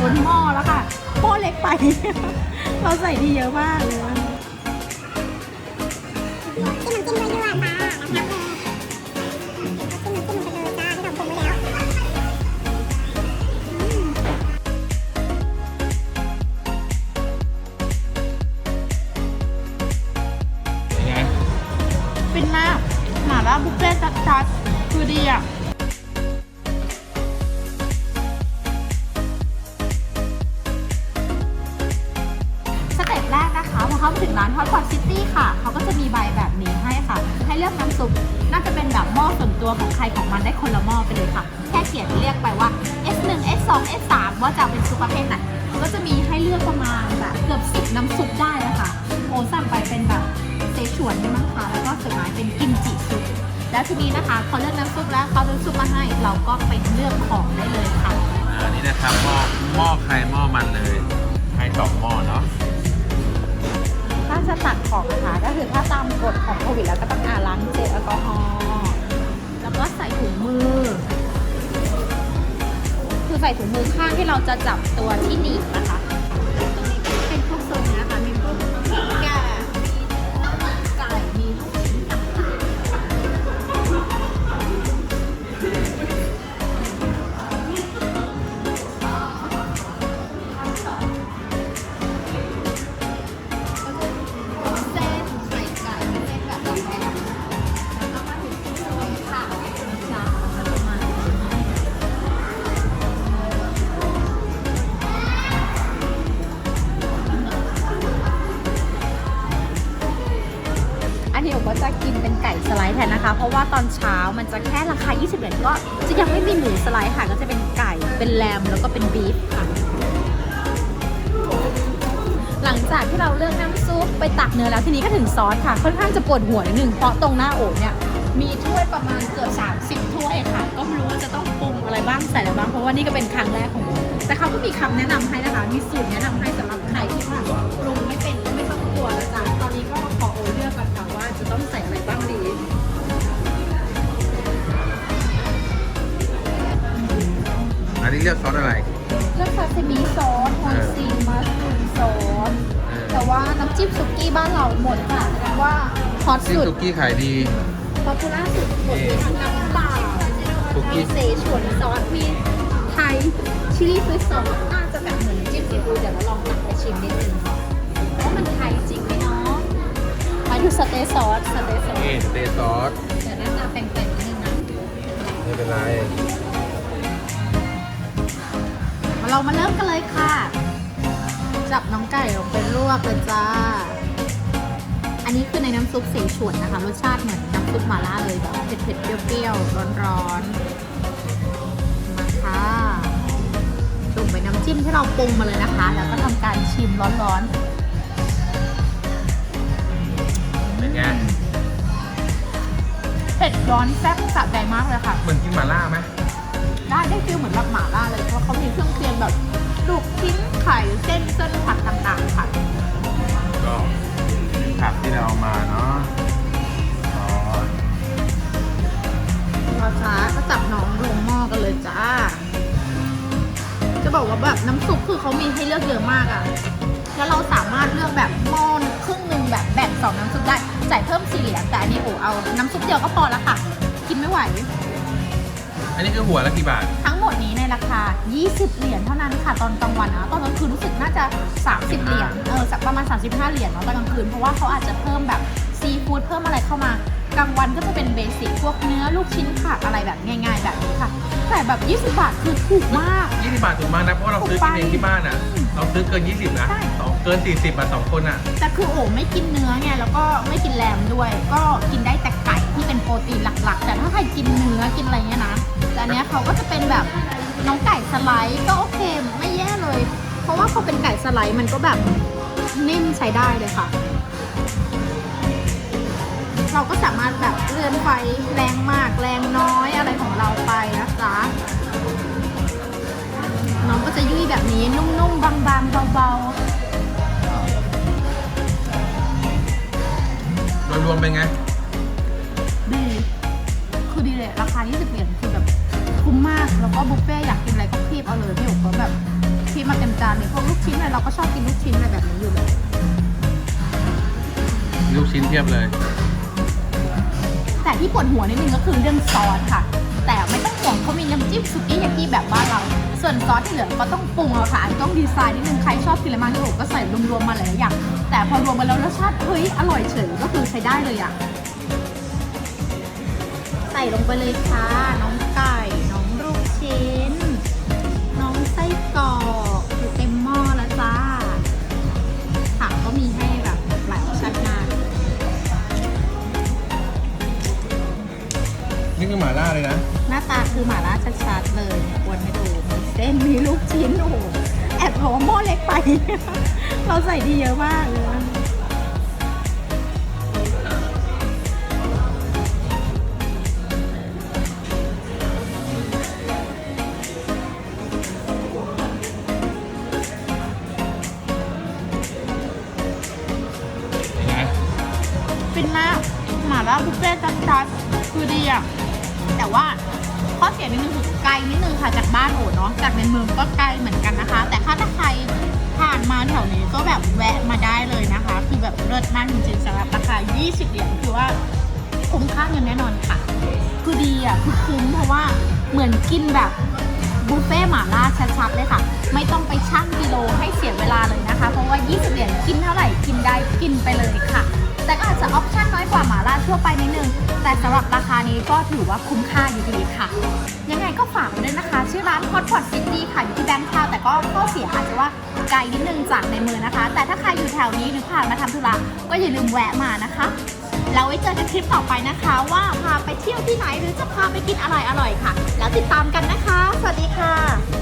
ล้นหม้อแล้วค่ะหม้อเล็กไป เราใส่ที่เยอะมากเลยจิ้มน้ำจิ้มด้วยด้วยมานะคะจิ้มน้ำจิ้มลงไปเลยจ้าที่เราปรุงไว้แล้วเป็นไงฟินมากหม่าล่าบุฟเฟ่ต์ชัดๆคือดีอะ ร้านฮอตพอตซิตี้ค่ะ เขาก็จะมีใบแบบนี้ให้ค่ะ ให้เลือกน้ำซุป น่าจะเป็นแบบหม้อส่วนตัวของใครของมันได้คนละหม้อไปเลยค่ะ แค่เขียนเรียกไปว่า S1 S2 S3 ว่าจะเป็นซุปประเภทไหนก็จะมีให้เลือกประมาณแบบเกือบสิบน้ำซุปได้แล้วค่ะโอสั่งไปเป็นแบบเซชวนใช่ไหมคะแล้วก็สุดท้ายเป็นกิมจิซุปแล้วทีนี้นะคะพอเลือกน้ำซุปแล้วเขาเป็นซุปมาให้ เราก็ไปเลือกของได้เลยค่ะอันนี้นะครับหม้อหม้อใครหม้อมันเลยให้สองหม้อเนาะ ตักของนะคะก็คือถ้าตามกฎของโควิดแล้วก็ต้องอาล้างเจลแอลกอฮอล์แล้วก็ใส่ถุงมือ คือใส่ถุงมือข้างที่เราจะจับตัวที่หนีบนะคะ ทนนะคะ เพราะว่าตอนเช้ามันจะแค่ราคา 20 เหรียญก็จะยังไม่มีหมูสไลด์ค่ะ ก็จะเป็นไก่ เป็นแลม แล้วก็เป็นบีฟค่ะ หลังจากที่เราเลือกน้ำซุปไปตักเนื้อแล้วทีนี้ก็ถึงซอสค่ะ ค่อนข้างจะปวดหัวนิดนึงเพราะตรงหน้าโอ่เนี่ยมีถ้วยประมาณเกือบ30 ถ้วยค่ะ ก็ไม่รู้ว่าจะต้องปรุงอะไรบ้างใส่อะไรบ้าง เพราะว่านี่ก็เป็นครั้งแรกของผมแต่เขาก็มีคำแนะนำให้นะคะ มีสูตรแนะนำให้สำหรับใครที่ว่าปรุงไม่เป็น นนี้เลือกซอสอะไร เลือกซาซิมิซอสฮอนซีมัสรูมซอสเออ แต่ว่าน้ำจิ้มสุกี้บ้านเราหมดค่ะแสดงว่าฮอตซึ่งสุดสุกี้ขายดี ป๊อปปูล่าสุดหมดทางน้ำเปล่าสุกี้ มีเสฉวนซอสมีไทยชิลลี่ฟิชซอสน่าจะแบบเหมือนน้ำจิ้มซีฟู้ดเดี๋ยวเราลองตักไปชิมนิดนึงว่ามันไทยจริงไหมเนาะมาดูสเต๊กซอสสเต๊กซอส นี่สเตย์ซอสเดี๋ยวหน้าตาแปลงๆนิดนึงนะไม่เป็นไรมา เรามาเริ่มกันเลยค่ะ จับน้องไก่ลงไปลวกเลยจ้า อันนี้คือในน้ำซุปเสฉวนนะคะ รสชาติเหมือนน้ำซุปหม่าล่าเลยแบบเผ็ดๆ เปรี้ยวๆ ร้อนๆ มาค่ะจุ่มไปน้ำจิ้มที่เราปรุงมาเลยนะคะ แล้วก็ทำการชิมร้อนเป็นไงๆเผ็ดร้อนแซ่บสะใจมากเลยค่ะ เหมือนกินหม่าล่าไหมได้ได้ฟิลเหมือนแบบหม่าล่าเลยเพราะเขามีเครื่อง จะบอกว่าแบบน้ำซุปคือเขามีให้เลือกเยอะมากอะแล้วเราสามารถเลือกแบบหม้อครึ่งหนึ่งแบบแบ่งสองน้ำซุปได้จ่ายเพิ่มสี่เหรียญแต่อันนี้โอ้เอาน้ำซุปเดียวก็พอแล้วค่ะ กินไม่ไหว อันนี้คือหัวละกี่บาท ทั้งหมดนี้ในราคา 20 เหรียญเท่านั้นค่ะตอนกลางวันนะตอนกลางคืนรู้สึกน่าจะ 30 เหรียญเออสักประมาณ 35 เหรียญเนาะตอนกลางคืนเพราะว่าเขาอาจจะเพิ่มแบบ ซีฟู้ดเพิ่มอะไรเข้ามากลางวันก็จะเป็นเบสิกพวกเนื้อลูกชิ้นผักอะไรแบบง่าย ๆ แบบนี้ค่ะ แต่แบบ 20 บาทคือถูกมาก 20 บาทถูกมากนะ เพราะว่าเราซื้อกินเองที่บ้านอะ เราซื้อเกิน 20 นะใช่สองเกิน 40อะสองคนอะ แต่คือโอ้ไม่กินเนื้อไง แล้วก็ไม่กินแรมด้วย ก็กินได้แต่ไก่ที่เป็นโปรตีนหลักๆ แต่ถ้าใครกินเนื้อกินอะไรเงี้ยนะแต่อันเนี้ยเขาก็จะเป็นแบบน้องไก่สไลด์ก็โอเคไม่แย่เลย เพราะว่าพอเป็นไก่สไลด์มันก็แบบนิ่มใช้ได้เลยค่ะ เราก็สามารถแบบเลื่อนไฟแรงมากแรงน้อยอะไรของเราไปนะจ๊ะน้องก็จะยุ่ยแบบนี้นุ่มๆบางๆเบาๆโดยรวมเป็นไง ดี คือดีเลยราคา 20เหรียญคือแบบคุ้มมากแล้วก็บุฟเฟ่ต์อยากกินอะไรก็คีบเอาเลยพี่อุ๋ก็แบบครีมมาเต็มจานเลยพวกลูกชิ้นอะไรเราก็ชอบกินลูกชิ้นอะไรแบบนี้อยู่เลยลูกชิ้นเทียบเลย แต่ที่ปวดหัวนิดนึงก็คือเรื่องซอสค่ะ แต่ไม่ต้องห่วงเขามีน้ำจิ้มสุกี้ยากิแบบบ้านเรา ส่วนซอสที่เหลือก็ต้องปรุงเอาค่ะต้องดีไซน์นิดนึงใครชอบกินอะไรมากที่สุดก็ใส่รวมๆมาหลายๆอย่าง แต่พอรวมมาแล้วรสชาติเฮ้ยอร่อยเฉยก็คือใช้ได้เลยอะใส่ลงไปเลยค่ะน้องไก่น้องลูกชิ้น ส้นมีลูกชิ้นโอ้โหแอบบอกว่าหม้อเล็กไป เราใส่ดีเยอะมากเลยนะยังไงฟินมากหม่าล่าบุฟเฟ่ต์ชัดๆคือดีอะแต่ว่า ข้อเสียนิดนึงคือไกลนิดนึงค่ะจากบ้านโอ๋เนาะจากในเมืองก็ไกลเหมือนกันนะคะ แต่ถ้าถ้าใครผ่านมาแถวนี้ก็แบบแวะมาได้เลยนะคะ คือแบบเลิศมากจริงๆสำหรับราคา 20 เหรียญคือว่าคุ้มค่าเงินแน่นอนค่ะ คือดีอะคือคุ้มเพราะว่าเหมือนกินแบบบุฟเฟ่หม่าล่าชัดๆเลยค่ะ ไม่ต้องไปชั่งกิโลให้เสียเวลาเลยนะคะ เพราะว่า 20 เหรียญกินเท่าไหร่กินได้กินไปเลยค่ะ แต่ก็อาจจะออปชั่นน้อยกว่าหม่าล่า ทั่วไปนิดนึง แต่สำหรับราคานี้ก็ถือว่าคุ้มค่าอยู่ดีค่ะ ยังไงก็ฝากไว้ด้วยนะคะ ชื่อร้าน Hot Pot City ค่ะ อยู่ที่แบงค์ทาวแต่ก็ข้อเสียอาจจะว่าไกลนิดนึงจากในเมืองนะคะ แต่ถ้าใครอยู่แถวนี้หรือผ่านมาทำธุระก็อย่าลืมแวะมานะคะแล้วไว้เจอกันคลิปต่อไปนะคะ ว่าพาไปเที่ยวที่ไหนหรือจะพาไปกินอร่อยๆค่ะ แล้วติดตามกันนะคะ สวัสดีค่ะ